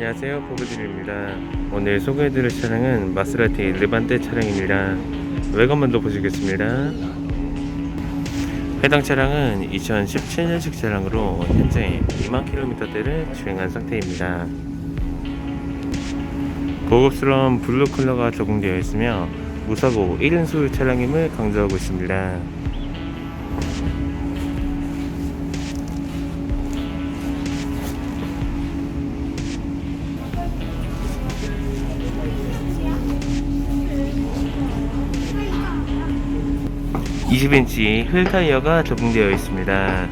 안녕하세요. 보그들입니다. 오늘 소개해드릴 차량은 마스라티 르반떼 차량입니다. 외관만도 보시겠습니다. 해당 차량은 2017년식 차량으로 현재 2만 킬로미터대를 주행한 상태입니다. 고급스러운 블루 컬러가 적용되어 있으며 무사고 1인수 차량임을 강조하고 있습니다 (20인치) 휠 타이어가 적용되어 있습니다.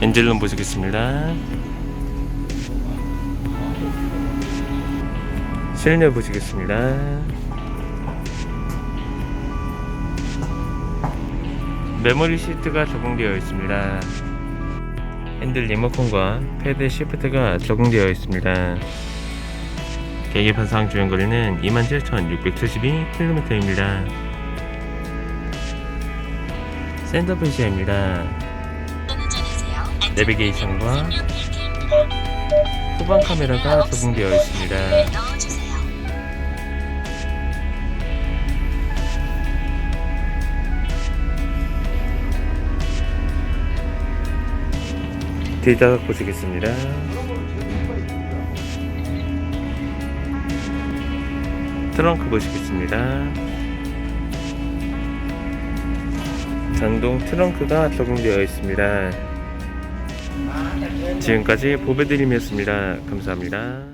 엔젤룸 보시겠습니다. 실내 보시겠습니다. 메모리 시트가 적용되어 있습니다. 핸들 리모컨과 패드 시프트가 적용되어 있습니다. 계기판상 주행거리는 27,672km입니다 센터페시아입니다. 내비게이션과 후방 카메라가 적용되어 있습니다. 뒤자각 보시겠습니다. 트렁크 보시겠습니다 전동 트렁크가 적용되어 있습니다. 지금까지 보배드림이었습니다. 감사합니다